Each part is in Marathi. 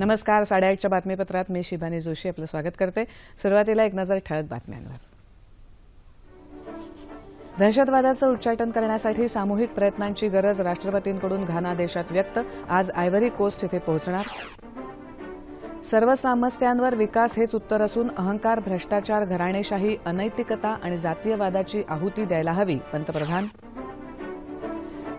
नमस्कार साडेआठच्या बातमीपत्रात मी शिबानी जोशी आपलं स्वागत करते. सुरुवातीला एक नजर ठळक बातम्यांवर. दहशतवादाचं उच्चाटन करण्यासाठी सामूहिक प्रयत्नांची गरज राष्ट्रपतींकडून घाना देशात व्यक्त. आज आयव्हरी कोस्ट इथे पोहोचणार. सर्व सामस्यांवर विकास हेच उत्तर असून अहंकार भ्रष्टाचार घराणेशाही अनैतिकता आणि जातीयवादाची आहुती द्यायला हवी पंतप्रधान.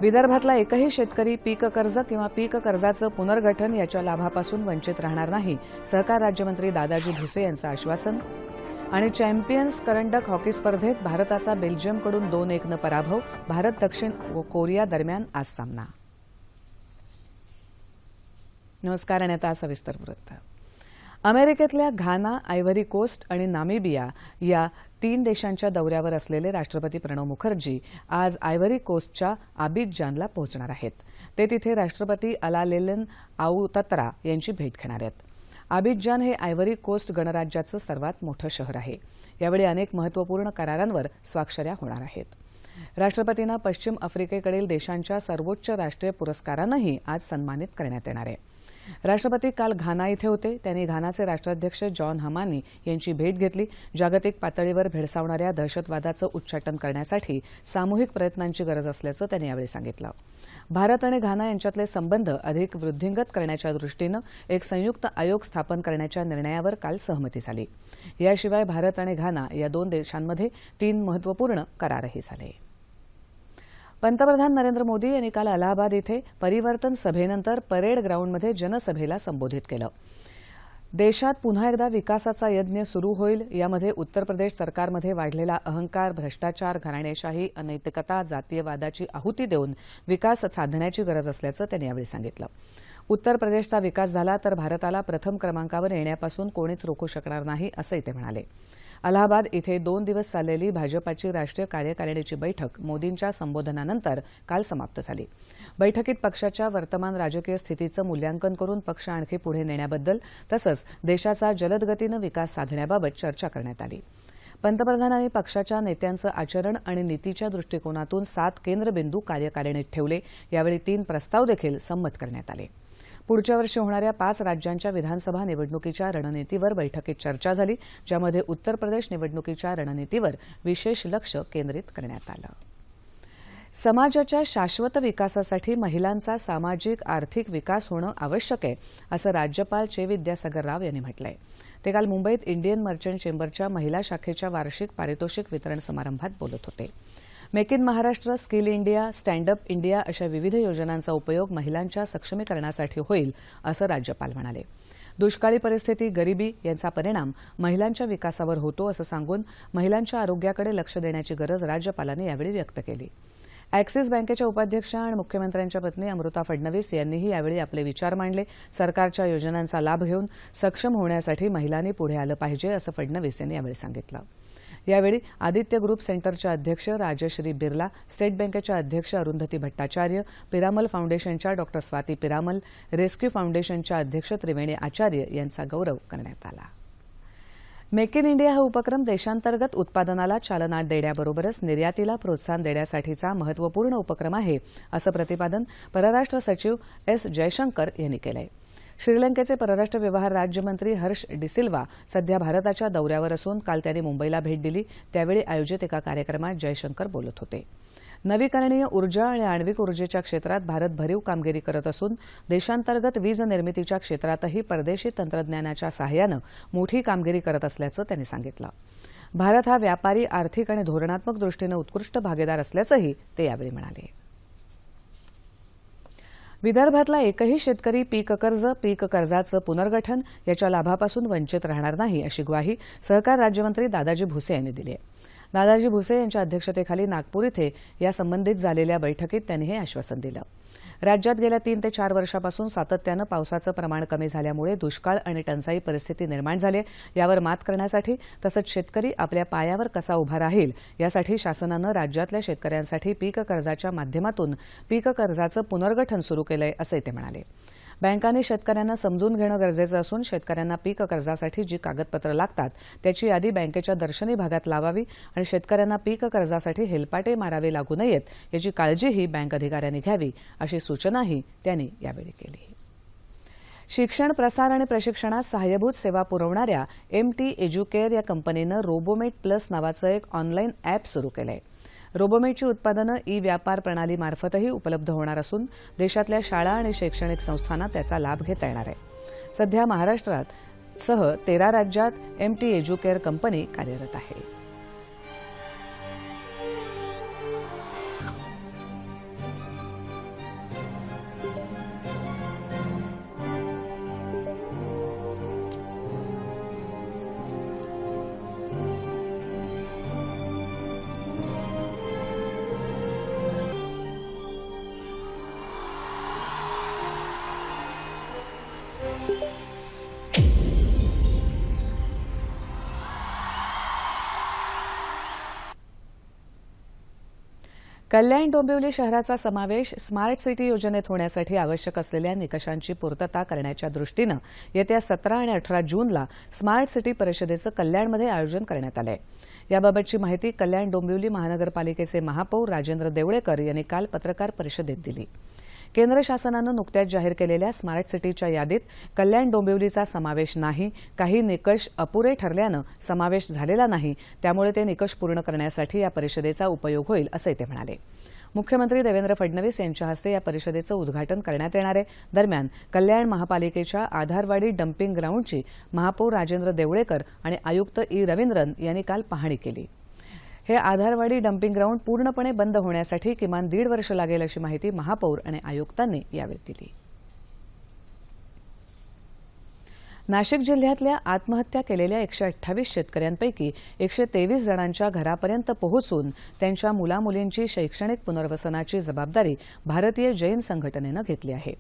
विदर्भातला एकही शेतकरी पीक कर्ज किंवा पीक कर्जाचं पुनर्गठन याच्या लाभापासून वंचित राहणार नाही सहकार राज्यमंत्री दादाजी भुसे यांचं आश्वासन. आणि चॅम्पियन्स करंडक हॉकी स्पर्धेत भारताचा बेल्जियमकडून दोन एकनं पराभव भारत दक्षिण कोरिया दरम्यान आज सामना. नमस्कार आणि आता सविस्तर वृत्त. अमेरिकेतल्या घाना आयव्हरी कोस्ट आणि नामिबिया या तीन देशांच्या दौऱ्यावर असलेले राष्ट्रपती प्रणव मुखर्जी आज आयव्हरी कोस्टच्या आबिदजानला पोहोचणार आहेत. ते तिथे राष्ट्रपती अलालेलन आऊतत्रा यांची भेट घेणार आहेत. आबिदजान हे आयव्हरी कोस्ट गणराज्याचं सर्वात मोठं शहर आहे. यावेळी अनेक महत्त्वपूर्ण करारांवर स्वाक्षऱ्या होणार आहेत. राष्ट्रपतींना पश्चिम आफ्रिकेकडील देशांच्या सर्वोच्च राष्ट्रीय पुरस्कारानंही आज सन्मानित करण्यात येणार आहे. राष्ट्रपती काल घाना इथे होते. त्यांनी घानाचे राष्ट्राध्यक्ष जॉन हमानी यांची भेट घेतली. जागतिक पातळीवर भेडसावणाऱ्या दहशतवादाचं उच्चाटन करण्यासाठी सामूहिक प्रयत्नांची गरज असल्याचं त्यांनी यावेळी सांगितलं. भारत आणि घाना यांच्यातले संबंध अधिक वृद्धिंगत करण्याच्या दृष्टीनं एक संयुक्त आयोग स्थापन करण्याच्या निर्णयावर काल सहमती झाली. याशिवाय भारत आणि घाना या दोन देशांमध्ये तीन महत्त्वपूर्ण करारही झाले. पंतप्रधान नरेंद्र मोदी यांनी काल अलाहाबाद इथे परिवर्तन सभेनंतर परेड ग्राउंडमध्ये जनसभेला संबोधित केलं. देशात पुन्हा एकदा विकासाचा यज्ञ सुरू होईल यामध्ये उत्तर प्रदेश सरकारमध्ये वाढलेला अहंकार भ्रष्टाचार घराणेशाही अनैतिकता जातीयवादाची आहुती देऊन विकास साधण्याची गरज असल्याचं त्यांनी यावेळी सांगितलं. उत्तर प्रदेशचा विकास झाला तर भारताला प्रथम क्रमांकावर येण्यापासून कोणीच रोखू शकणार नाही असंही ते म्हणाले. अलाहाबाद इथे दोन दिवस चाललेली भाजपाची राष्ट्रीय कार्यकारिणीची बैठक मोदींच्या संबोधनानंतर काल समाप्त झाली. बैठकीत पक्षाच्या वर्तमान राजकीय स्थितीचं मूल्यांकन करून पक्ष आणखी पुढे नेण्याबद्दल तसंच देशाचा जलदगतीनं विकास साधण्याबाबत चर्चा करण्यात आली. पंतप्रधानांनी पक्षाच्या नेत्यांचं आचरण आणि नीतीच्या दृष्टिकोनातून सात केंद्रबिंदू कार्यकारिणीत ठेवले. यावेळी तीन प्रस्ताव देखील संमत करण्यात आले. पुढच्या वर्षी होणाऱ्या पाच राज्यांच्या विधानसभा निवडणुकीच्या रणनीतीवर बैठकीत चर्चा झाली ज्यामध्ये उत्तर प्रदेश निवडणुकीच्या रणनीतीवर विशेष लक्ष केंद्रित करण्यात आलं. समाजाच्या शाश्वत विकासासाठी महिलांचा सामाजिक आर्थिक विकास होणं आवश्यक आहे असं राज्यपाल चे विद्यासागर राव यांनी म्हटलंय. ते काल मुंबईत इंडियन मर्चंट चेंबरच्या महिला शाखेच्या वार्षिक पारितोषिक वितरण समारंभात बोलत होते. Make in Maharashtra skill India stand up India अशा विविध योजनांचा उपयोग महिलांच्या सक्षमीकरणासाठी होईल असं राज्यपाल म्हणाले. दुष्काळी परिस्थिती गरिबी यांचा परिणाम महिलांच्या विकासावर होतो असं सांगून महिलांच्या आरोग्याकडे लक्ष देण्याची गरज राज्यपालांनी यावेळी व्यक्त केली. ॲक्सिस बँकेच्या उपाध्यक्ष आणि मुख्यमंत्र्यांच्या पत्नी अमृता फडणवीस यांनीही यावेळी आपले विचार मांडले. सरकारच्या योजनांचा लाभ घेऊन सक्षम होण्यासाठी महिलांनी पुढे आलं पाहिजे असं फडणवीस यांनी यावेळी सांगितलं. यावेळी आदित्य ग्रुप सेंटरचे अध्यक्ष राजश्री बिर्ला स्टेट बँकेच्या अध्यक्ष अरुंधती भट्टाचार्य पिरामल फाउंडेशनच्या डॉक्टर स्वाती पिरामल रेस्क्यू फाउंडेशनच्या अध्यक्ष त्रिवेणी आचार्य यांचा गौरव करण्यात आला. मेक इन इंडिया हा उपक्रम देशांतर्गत उत्पादनाला चालना देण्याबरोबरच निर्यातीला प्रोत्साहन देण्यासाठीचा महत्त्वपूर्ण उपक्रम आहे असं प्रतिपादन परराष्ट्र सचिव एस जयशंकर यांनी केलं आहे श्रीलंकेचे परराष्ट्र व्यवहार राज्यमंत्री हर्ष डिसिल्वा सध्या भारताच्या दौऱ्यावर असून काल त्यांनी मुंबईला भेट दिली. त्यावेळी आयोजित एका कार्यक्रमात जयशंकर बोलत होते. नवीकरणीय ऊर्जा आणि आण्विक ऊर्जेच्या क्षेत्रात भारत भरीव कामगिरी करत असून देशांतर्गत वीज निर्मितीच्या क्षेत्रातही परदेशी तंत्रज्ञानाच्या सहाय्यानं मोठी कामगिरी करत असल्याचं त्यांनी सांगितलं. भारत हा व्यापारी आर्थिक आणि धोरणात्मक दृष्टीनं उत्कृष्ट भागीदार असल्याचंही ते यावेळी म्हणाले. विदर्भातला एकही शेतकरी पीक कर्ज पीक कर्जाचं पुनर्गठन याच्या लाभापासून वंचित राहणार नाही अशी ग्वाही सहकार राज्यमंत्री दादाजी भुसे यांनी दिली आहे. दादाजी भुसे यांच्या अध्यक्षतेखाली नागपूर इथे यासंबंधित झालेल्या बैठकीत त्यांनी हे आश्वासन दिलं. राज्यात गेल्या तीन ते चार वर्षापासून सातत्यानं पावसाचं प्रमाण कमी झाल्यामुळे दुष्काळ आणि टंचाई परिस्थिती निर्माण झाली यावर मात करण्यासाठी तसंच शेतकरी आपल्या पायावर कसा उभा राहील यासाठी शासनानं राज्यातल्या शेतकऱ्यांसाठी पीक कर्जाच्या माध्यमातून पीक कर्जाचं पुनर्गठन सुरू केलंय असंही ते म्हणाले. बँकांनी शेतकऱ्यांना समजून घेणं गरजेचं असून शेतकऱ्यांना पीक कर्जासाठी जी कागदपत्रं लागतात त्याची यादी बँकेच्या दर्शनी भागात लावावी आणि शेतकऱ्यांना पीक कर्जासाठी हेलपाटे मारावे लागू नयेत याची काळजीही बँक अधिकाऱ्यांनी घ्यावी अशी सूचनाही त्यांनी यावेळी केली. शिक्षण प्रसार आणि प्रशिक्षणात सहाय्यभूत सेवा पुरवणाऱ्या एम टी एज्युकेअर या कंपनीनं रोबोमेट प्लस नावाचं एक ऑनलाईन अॅप सुरू आहे रोबोमेटची उत्पादनं ई व्यापार प्रणालीमार्फतही उपलब्ध होणार असून देशातल्या शाळा आणि शैक्षणिक संस्थांना त्याचा लाभ घेता येणार आहे. सध्या महाराष्ट्रात सह तेरा राज्यात एम टी एज्युकेअर कंपनी कार्यरत आहे. कल्याण डोंबिवली शहराचा समावेश स्मार्ट सिटी योजनेत होण्यासाठी आवश्यक असलेल्या निकषांची पूर्तता करण्याच्या दृष्टीनं येत्या सतरा आणि अठरा जूनला स्मार्ट सिटी परिषदेचं कल्याणमध्ये आयोजन करण्यात आलं आहे याबाबतची माहिती कल्याण डोंबिवली महानगरपालिकेचे महापौर राजेंद्र देवळेकर यांनी काल पत्रकार परिषदेत दिली. केंद्र शासनानं नुकत्याच जाहीर केलेल्या स्मार्ट सिटीच्या यादीत कल्याण डोंबिवलीचा समावेश नाही काही निकष अपुरे ठरल्यानं समावेश झालेला नाही त्यामुळे ते निकष पूर्ण करण्यासाठी या परिषदेचा उपयोग होईल असंही ते म्हणाले. मुख्यमंत्री देवेंद्र फडणवीस यांच्या हस्ते या परिषदेचं उद्घाटन करण्यात येणार आहे. दरम्यान कल्याण महापालिकेच्या आधारवाडी डम्पिंग ग्राउंडची महापौर राजेंद्र देवळेकर आणि आयुक्त ई रवींद्रन यांनी काल पाहणी केली. हे आधारवाडी डम्पिंग ग्राउंड पूर्णपणे बंद होण्यासाठी किमान दीड वर्ष लागेल अशी माहिती महापौर आणि आयुक्तांनी यावेळी दिली. नाशिक जिल्ह्यातल्या आत्महत्या केलेल्या एकशे अठ्ठावीस शेतकऱ्यांपैकी एकशे तेवीस जणांच्या घरापर्यंत पोहोचून त्यांच्या मुलामुलींची शैक्षणिक पुनर्वसनाची जबाबदारी भारतीय जैन संघटनेनं घेतली आहे.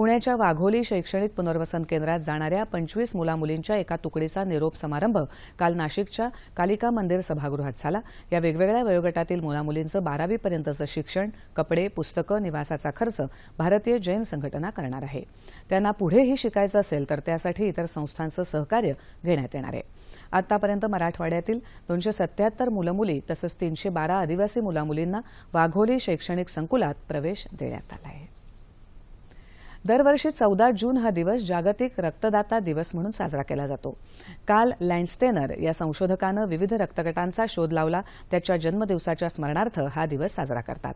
पुण्याच्या वाघोली शैक्षणिक पुनर्वसन केंद्रात जाणाऱ्या पंचवीस मुलामुलींच्या एका तुकडीचा निरोप समारंभ काल नाशिकच्या कालिका मंदिर सभागृहात झाला. या वेगवेगळ्या वयोगटातील मुलामुलींचं बारावीपर्यंतचं शिक्षण कपडे पुस्तकं निवासाचा खर्च भारतीय जैन संघटना करणार आहे. त्यांना पुढेही शिकायचं असेल तर त्यासाठी इतर संस्थांचं सहकार्य घेण्यात येणार आहे. आतापर्यंत मराठवाड्यातील दोनशे सत्याहत्तर मुलंमुली तसंच तीनशे बारा आदिवासी मुलामुलींना वाघोली शैक्षणिक संकुलात प्रवेश देण्यात आला आहे. दरवर्षी चौदा जून हा दिवस जागतिक रक्तदाता दिवस म्हणून साजरा केला जातो. काल लँडस्टेनर या संशोधकानं विविध रक्तगटांचा शोध लावला. त्याच्या जन्मदिवसाच्या स्मरणार्थ हा दिवस साजरा करतात.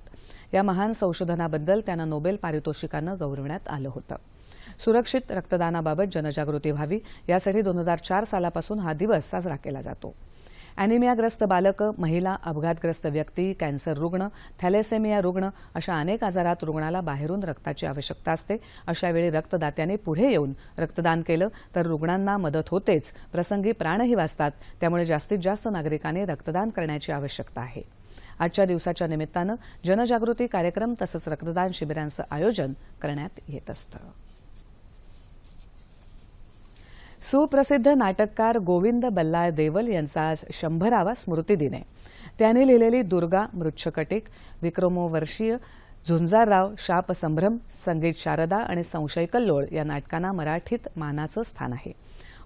या महान संशोधनाबद्दल त्यांना नोबेल पारितोषिकानं गौरवण्यात आलं होतं. सुरक्षित रक्तदानाबाबत जनजागृती व्हावी यासाठी दोन हजार चार सालापासून हा दिवस साजरा केला जातो. अॅनिमियाग्रस्त बालकं महिला अपघातग्रस्त व्यक्ती कॅन्सर रुग्ण थॅलेसेमिया रुग्ण अशा अनेक आजारात रुग्णाला बाहेरून रक्ताची आवश्यकता असते. अशावेळी रक्तदात्याने पुढे येऊन रक्तदान केलं तर रुग्णांना मदत होतेच. प्रसंगी प्राणही वाचतात. त्यामुळे जास्तीत जास्त नागरिकांनी रक्तदान करण्याची आवश्यकता आहे. आजच्या दिवसाच्या निमित्तानं जनजागृती कार्यक्रम तसंच रक्तदान शिबिरांचं आयोजन करण्यात येत असतं. सुप्रसिद्ध नाटककार गोविंद बल्लाळ देवल यांचा आज शंभरावा स्मृतिदिन आहे त्यांनी लिहिलेली दुर्गा मृच्छकटिक विक्रमोवर्षीय झुंजारराव शाप संभ्रम संगीत शारदा आणि संशय कल्लोळ या नाटकांना मराठीत मानाचं स्थान आहे.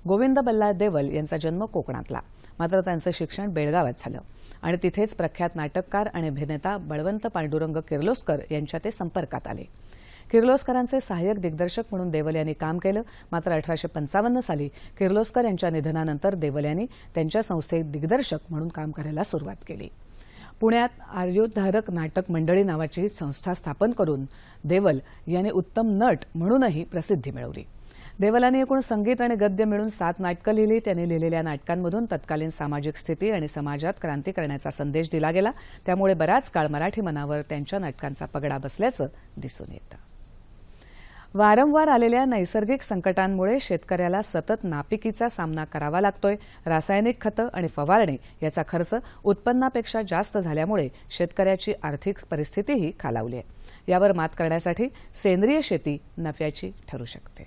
गोविंद बल्लाळ देवल यांचा जन्म कोकणातला. मात्र त्यांचं शिक्षण बेळगावात झालं. आणि तिथेच प्रख्यात नाटककार आणि अभिनेता बळवंत पांडुरंग किर्लोस्कर यांच्या ते संपर्कात आले. किर्लोस्करांचे सहाय्यक दिग्दर्शक म्हणून देवल यांनी काम केलं. मात्र अठराशे पंचावन्न साली किर्लोस्कर यांच्या निधनानंतर देवल यांनी त्यांच्या संस्थेत दिग्दर्शक म्हणून काम करायला सुरुवात केली. पुण्यात आर्योद्धारक नाटक मंडळी नावाची संस्था स्थापन करून देवल यांनी उत्तम नट म्हणूनही प्रसिद्धी मिळवली. देवलांनी एकूण संगीत आणि गद्य मिळून सात नाटकं लिहिली. त्यांनी लिहिलेल्या नाटकांमधून तत्कालीन सामाजिक स्थिती आणि समाजात क्रांती करण्याचा संदेश दिला गेला. त्यामुळे बराच काळ मराठी मनावर त्यांच्या नाटकांचा पगडा बसल्याचं दिसून येतं. वारंवार आलेल्या नैसर्गिक संकटांमुळे शेतकऱ्याला सतत नापिकीचा सामना करावा लागतोय. रासायनिक खतं आणि फवारणी याचा खर्च उत्पन्नापेक्षा जास्त झाल्यामुळे शेतकऱ्याची आर्थिक परिस्थितीही खालावली आहे. यावर मात करण्यासाठी सेंद्रिय शेती नफ्याची ठरू शकते.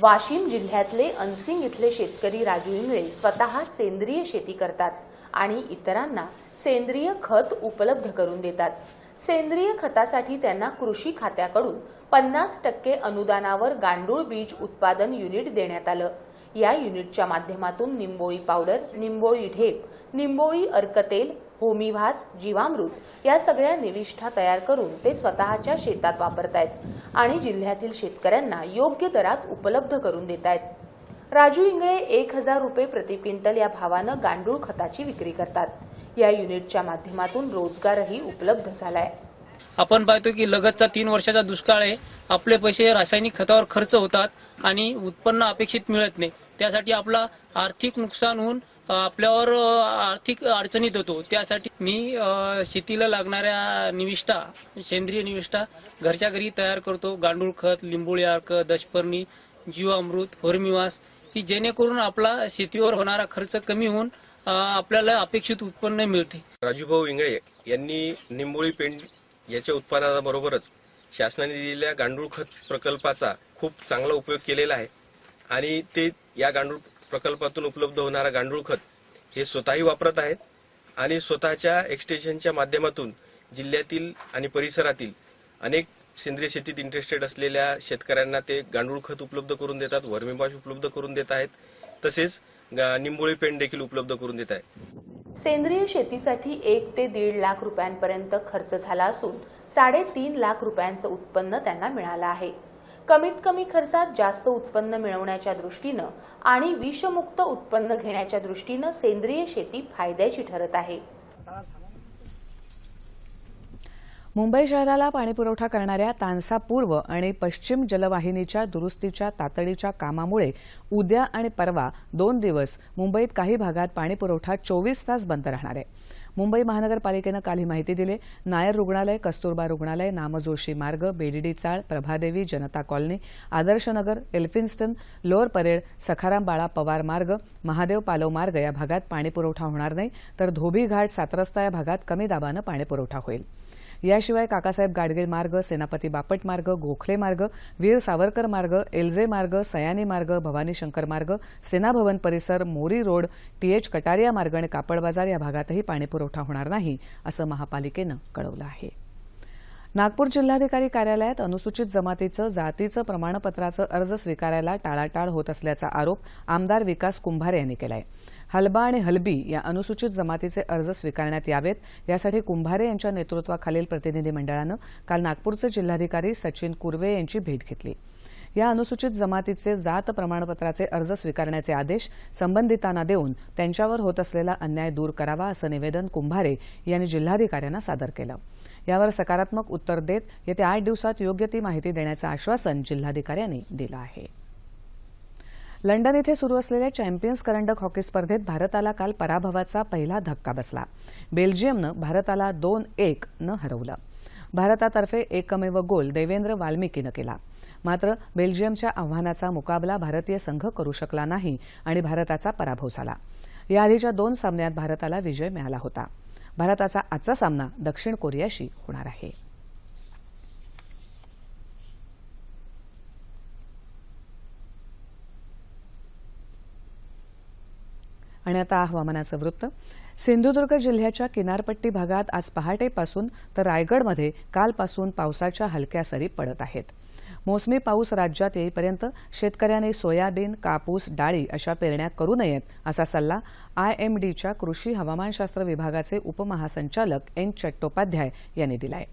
वाशिम जिल्ह्यातले अनसिंग इथले शेतकरी राजू इंगळे स्वतः सेंद्रिय शेती करतात आणि इतरांना सेंद्रिय खत उपलब्ध करून देतात. सेंद्रिय खतासाठी त्यांना कृषी खात्याकडून पन्नास टक्के अनुदानावर गांडूळ बीज उत्पादन युनिट देण्यात आलं. या युनिटच्या माध्यमातून निंबोळी पावडर निंबोळी ढेप निंबोळी अर्कतेल भूमिभास जीवामृत या सगळ्या निविष्ठा तयार करून ते स्वतःच्या शेतात वापरतायत आणि जिल्ह्यातील शेतकऱ्यांना योग्य दरात उपलब्ध करून देत आहेत राजू इंगळे एक हजार रुपये प्रति क्विंटल या भावानं गांडूळ खताची विक्री करतात. या युनिटच्या माध्यमातून रोजगारही उपलब्ध झालाय. आपण पाहतो की लगतचा तीन वर्षाचा दुष्काळ आहे. आपले पैसे रासायनिक खतावर खर्च होतात आणि उत्पन्न अपेक्षित मिळत नाही. त्यासाठी आपला आर्थिक नुकसान होऊन आपल्यावर आर्थिक अडचणीत होतो. त्यासाठी मी शेतीला लागणाऱ्या निविष्ठा सेंद्रिय निविष्ठा घरच्या घरी तयार करतो. गांडूळ खत लिंबोळी अर्क दशपर्णी जीवामृत होरमिवास की जेणेकरून आपला शेतीवर होणारा खर्च कमी होऊन आपल्याला अपेक्षित उत्पन्न मिळते. राजूभाऊ इंगळे यांनी निंबोळी पेंड याच्या उत्पादनाबरोबरच शासनाने दिलेल्या गांडूळ खत प्रकल्पाचा खूप चांगला उपयोग केलेला आहे आणि ते या गांडूळ प्रकल्पातून उपलब्ध होणारा गांडूळ खत हे स्वतःही वापरत आहेत आणि स्वतःच्या एक्सटेन्शनच्या माध्यमातून जिल्ह्यातील आणि परिसरातील अनेक सेंद्रिय शेतीत इंटरेस्टेड असलेल्या शेतकऱ्यांना ते गांडूळ खत उपलब्ध करून देतात वर्मीबाश उपलब्ध करून देत आहेत. तसेच निंबोळी पेंट देखील उपलब्ध करून देत आहे. सेंद्रिय शेतीसाठी एक ते दीड लाख रुपयांपर्यंत खर्च झाला असून साडेतीन लाख रुपयांचं उत्पन्न त्यांना मिळालं आहे. कमीत कमी खर्चात जास्त उत्पन्न मिळवण्याच्या दृष्टीनं आणि विषमुक्त उत्पन्न घेण्याच्या दृष्टीनं सेंद्रिय शेती फायद्याची ठरत आहे. मुंबई शहराला पाणीपुरवठा करणाऱ्या तानसा पूर्व आणि पश्चिम जलवाहिनीच्या दुरुस्तीच्या तातडीच्या कामामुळे उद्या आणि परवा दोन दिवस मुंबईत काही भागात पाणीपुरवठा चोवीस तास बंद राहणार आहे. मुंबई महानगरपालिकेनं काल ही माहिती दिली. नायर रुग्णालय कस्तुरबा रुग्णालय Namjoshi Marg BDD chawl Prabhadevi Janata colony Adarshnagar Elphinstone lower Parel Sakharam Bala Pawar Marg Mahadev पालव मार्ग या भागात पाणीपुरवठा होणार नाही तर धोबी घाट सातरस्ता या भागात कमी दाबानं पाणीपुरवठा होईल. याशिवाय काकासाहेब गाडगीळ मार्ग सेनापती बापट मार्ग गोखले मार्ग वीर सावरकर मार्ग एलजे मार्ग सयानी मार्ग भवानी शंकर मार्ग सेना भवन परिसर मोरी रोड टीएच कटारिया मार्ग आणि कापड बाजार या भागातही पाणीपुरवठा होणार नाही असं महापालिकेनं कळवलं आहे. नागपूर जिल्हाधिकारी कार्यालयात अनुसूचित जमातीचं जातीचं प्रमाणपत्राचं अर्ज स्वीकारायला टाळाटाळ होत असल्याचा आरोप आमदार विकास कुंभारे यांनी केला आहे हलबा आणि हलबी या अनुसूचित जमातीचे अर्ज स्वीकारण्यात यावेत यासाठी कुंभारे यांच्या नेतृत्वाखालील प्रतिनिधी मंडळानं काल नागपूरचे जिल्हाधिकारी सचिन कुर्वे यांची भेट घेतली. या अनुसूचित जमातीचे जात प्रमाणपत्राचे अर्ज स्वीकारण्याचे आदेश संबंधितांना देऊन त्यांच्यावर होत असलेला अन्याय दूर करावा असं निवेदन कुंभारे यांनी जिल्हाधिकाऱ्यांना सादर केलं. यावर सकारात्मक उत्तर देत येत्या आठ दिवसात योग्य ती माहिती देण्याचं आश्वासन जिल्हाधिकाऱ्यांनी दिलं आहे. लंडन इथे सुरू असलेल्या चॅम्पियन्स करंडक हॉकी स्पर्धेत भारताला काल पराभवाचा पहिला धक्का बसला. बेल्जियमनं भारताला दोन एक न हरवलं. भारतातर्फे एकमेव गोल देवेंद्र वाल्मिकीनं केला. मात्र बेल्जियमच्या आव्हानाचा मुकाबला भारतीय संघ करू शकला नाही आणि भारताचा पराभव झाला. याआधीच्या दोन सामन्यात भारताला विजय मिळाला होता. भारताचा आजचा सामना दक्षिण कोरियाशी होणार आहे. आणि आता हवामानाचं वृत्त. सिंधुदुर्ग जिल्ह्याच्या किनारपट्टी भागात आज पहाटेपासून तर रायगडमध्ये कालपासून पावसाच्या हलक्या सरी पडत आहेत. मोसमी पाऊस राज्यात येईपर्यंत शेतकऱ्यांनी सोयाबीन कापूस डाळी अशा पेरण्या करू नयेत असा सल्ला आयएमडीच्या कृषी हवामानशास्त्र विभागाचे उपमहासंचालक एन चट्टोपाध्याय यांनी दिला आहे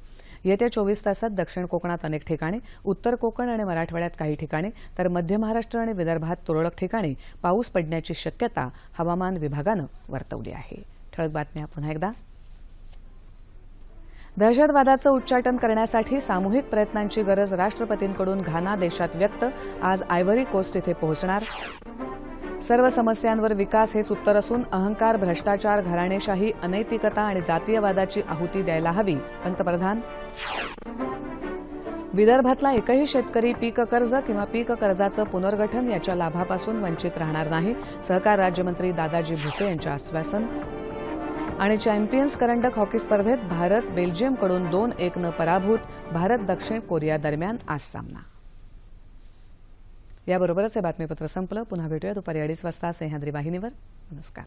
येत्या चोवीस तासात दक्षिण कोकणात अनेक ठिकाणी उत्तर कोकण आणि मराठवाड्यात काही ठिकाणी तर मध्य महाराष्ट्र आणि विदर्भात तुरळक ठिकाणी पाऊस पडण्याची शक्यता हवामान विभागानं वर्तवली आहे. ठळक बातम्या पुन्हा एकदा. दहशतवादाचं उच्चाटन करण्यासाठी सामूहिक प्रयत्नांची गरज राष्ट्रपतींकडून घाना देशात व्यक्त. आज आयव्हरी कोस्ट इथे पोहोचणार. सर्व समस्यांवर विकास हेच उत्तर असून अहंकार भ्रष्टाचार घराणेशाही अनैतिकता आणि जातीयवादाची आहुती द्यायला हवी पंतप्रधान. विदर्भातला एकही शेतकरी पीक कर्ज किंवा पीक कर्जाचं पुनर्गठन याच्या लाभापासून वंचित राहणार नाही सहकार राज्यमंत्री दादाजी भुसे यांचं आश्वासन. आणि चॅम्पियन्स करंडक हॉकी स्पर्धेत भारत बेल्जियमकडून दोन एक न पराभूत भारत दक्षिण कोरिया दरम्यान आज सामना. याबरोबरच हे बातमीपत्र संपलं. पुन्हा भेटूया दुपारी अडीच वाजता. सह्याद्री वाहिनीवर. नमस्कार.